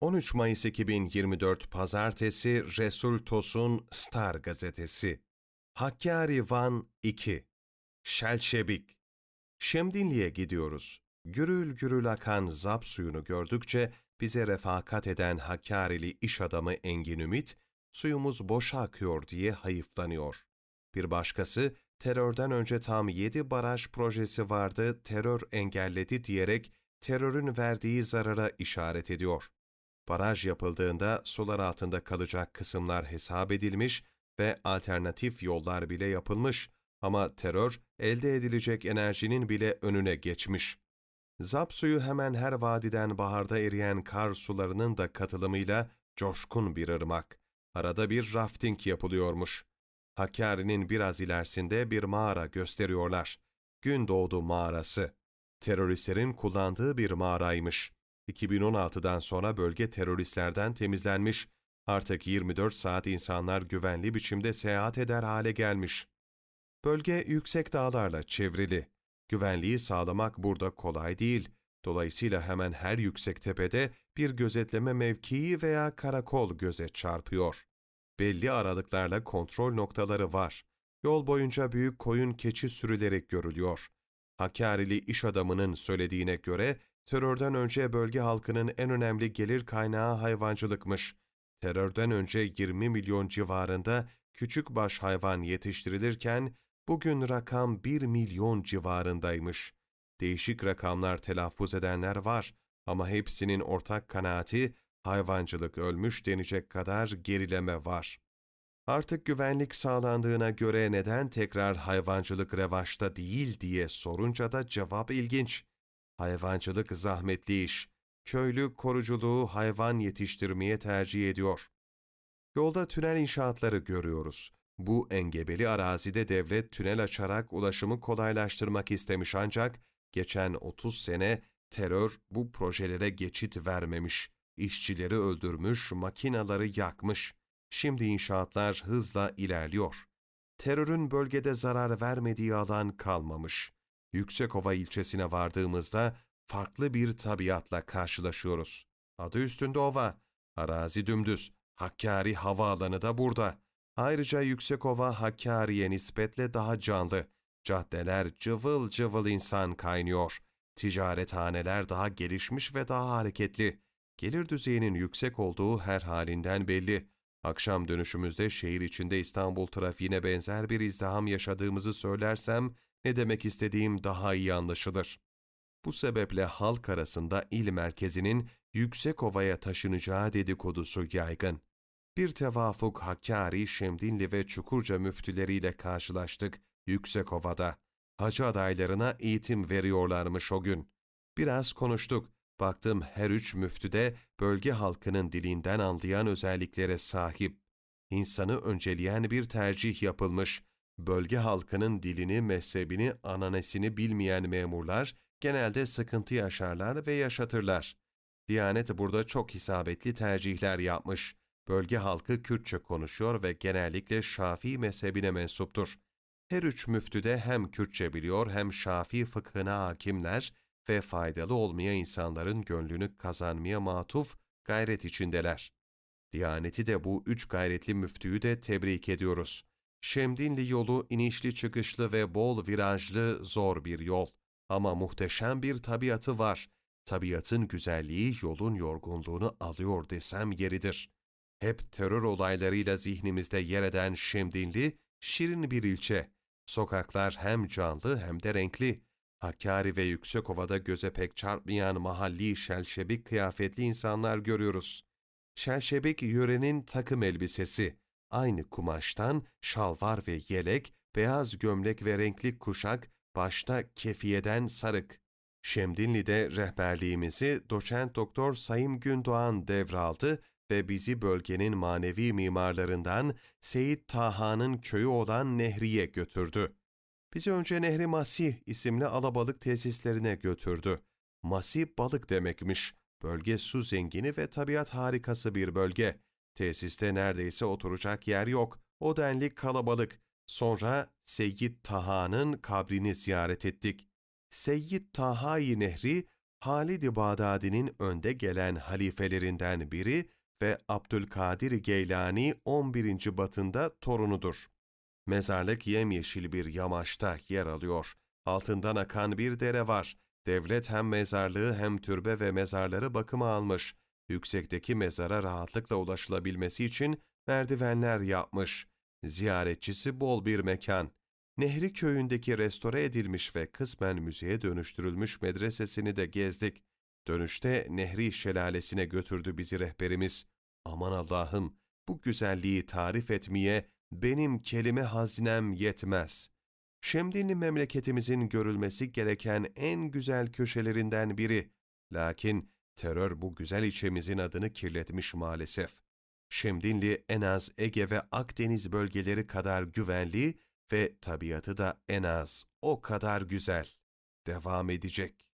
13 Mayıs 2024 Pazartesi Resul Tosun Star Gazetesi Hakkari Van 2 Şelşebik Şemdinli'ye gidiyoruz. Gürül gürül akan zap suyunu gördükçe bize refakat eden Hakkari'li iş adamı Engin Ümit, suyumuz boşa akıyor diye hayıflanıyor. Bir başkası, terörden önce tam 7 baraj projesi vardı, terör engelledi diyerek terörün verdiği zarara işaret ediyor. Baraj yapıldığında sular altında kalacak kısımlar hesap edilmiş ve alternatif yollar bile yapılmış ama terör elde edilecek enerjinin bile önüne geçmiş. Zap suyu hemen her vadiden baharda eriyen kar sularının da katılımıyla coşkun bir ırmak. Arada bir rafting yapılıyormuş. Hakkari'nin biraz ilerisinde bir mağara gösteriyorlar. Gündoğdu Mağarası. Teröristlerin kullandığı bir mağaraymış. 2016'dan sonra bölge teröristlerden temizlenmiş. Artık 24 saat insanlar güvenli biçimde seyahat eder hale gelmiş. Bölge yüksek dağlarla çevrili. Güvenliği sağlamak burada kolay değil. Dolayısıyla hemen her yüksek tepede bir gözetleme mevkii veya karakol göze çarpıyor. Belli aralıklarla kontrol noktaları var. Yol boyunca büyük koyun keçi sürüleri görülüyor. Hakkari'li iş adamının söylediğine göre terörden önce bölge halkının en önemli gelir kaynağı hayvancılıkmış. Terörden önce 20 milyon civarında küçük baş hayvan yetiştirilirken bugün rakam 1 milyon civarındaymış. Değişik rakamlar telaffuz edenler var ama hepsinin ortak kanaati hayvancılık ölmüş denecek kadar gerileme var. Artık güvenlik sağlandığına göre neden tekrar hayvancılık revaçta değil diye sorunca da cevap ilginç. Hayvancılık zahmetli iş. Köylü koruculuğu hayvan yetiştirmeye tercih ediyor. Yolda tünel inşaatları görüyoruz. Bu engebeli arazide devlet tünel açarak ulaşımı kolaylaştırmak istemiş ancak geçen 30 sene terör bu projelere geçit vermemiş. İşçileri öldürmüş, makinaları yakmış. Şimdi inşaatlar hızla ilerliyor. Terörün bölgede zarar vermediği alan kalmamış. Yüksekova ilçesine vardığımızda farklı bir tabiatla karşılaşıyoruz. Adı üstünde ova, arazi dümdüz, Hakkari havaalanı da burada. Ayrıca Yüksekova Hakkari'ye nispetle daha canlı. Caddeler cıvıl cıvıl insan kaynıyor. Ticarethaneler daha gelişmiş ve daha hareketli. Gelir düzeyinin yüksek olduğu her halinden belli. Akşam dönüşümüzde şehir içinde İstanbul trafiğine benzer bir izdiham yaşadığımızı söylersem ne demek istediğim daha iyi anlaşılır. Bu sebeple halk arasında il merkezinin Yüksekova'ya taşınacağı dedikodusu yaygın. Bir tevafuk Hakkari, Şemdinli ve Çukurca müftüleriyle karşılaştık Yüksekova'da. Hacı adaylarına eğitim veriyorlarmış o gün. Biraz konuştuk. Baktım her üç müftü de bölge halkının dilinden anlayan özelliklere sahip. İnsanı önceleyen bir tercih yapılmış. Bölge halkının dilini, mezhebini, ananesini bilmeyen memurlar genelde sıkıntı yaşarlar ve yaşatırlar. Diyanet burada çok isabetli tercihler yapmış. Bölge halkı Kürtçe konuşuyor ve genellikle Şafii mezhebine mensuptur. Her üç müftü de hem Kürtçe biliyor hem Şafii fıkhına hakimler ve faydalı olmaya insanların gönlünü kazanmaya matuf gayret içindeler. Diyaneti de bu üç gayretli müftüyü de tebrik ediyoruz. Şemdinli yolu inişli çıkışlı ve bol virajlı zor bir yol. Ama muhteşem bir tabiatı var. Tabiatın güzelliği yolun yorgunluğunu alıyor desem yeridir. Hep terör olaylarıyla zihnimizde yer eden Şemdinli, şirin bir ilçe. Sokaklar hem canlı hem de renkli. Hakkari ve Yüksekova'da göze pek çarpmayan mahalli şelşebik kıyafetli insanlar görüyoruz. Şelşebik yörenin takım elbisesi. Aynı kumaştan şalvar ve yelek, beyaz gömlek ve renkli kuşak, başta kefiyeden sarık. Şemdinli'de rehberliğimizi doçent doktor Sayım Gündoğan devraldı ve bizi bölgenin manevi mimarlarından Seyit Taha'nın köyü olan Nehri'ye götürdü. Bizi önce Nehri Masih isimli alabalık tesislerine götürdü. Masih balık demekmiş. Bölge su zengini ve tabiat harikası bir bölge. Tesiste neredeyse oturacak yer yok. O denli kalabalık. Sonra Seyyid Taha'nın kabrini ziyaret ettik. Seyyid Taha-i Nehri, Halid-i Bağdadi'nin önde gelen halifelerinden biri ve Abdülkadir Geylani 11. Batın'da torunudur. Mezarlık yemyeşil bir yamaçta yer alıyor. Altından akan bir dere var. Devlet hem mezarlığı hem türbe ve mezarları bakıma almış. Yüksekteki mezara rahatlıkla ulaşılabilmesi için merdivenler yapmış. Ziyaretçisi bol bir mekan. Nehri köyündeki restore edilmiş ve kısmen müzeye dönüştürülmüş medresesini de gezdik. Dönüşte Nehri Şelalesi'ne götürdü bizi rehberimiz. Aman Allah'ım, bu güzelliği tarif etmeye benim kelime hazinem yetmez. Şemdinli memleketimizin görülmesi gereken en güzel köşelerinden biri. Lakin terör bu güzel ilçemizin adını kirletmiş maalesef. Şemdinli en az Ege ve Akdeniz bölgeleri kadar güvenli ve tabiatı da en az o kadar güzel. Devam edecek.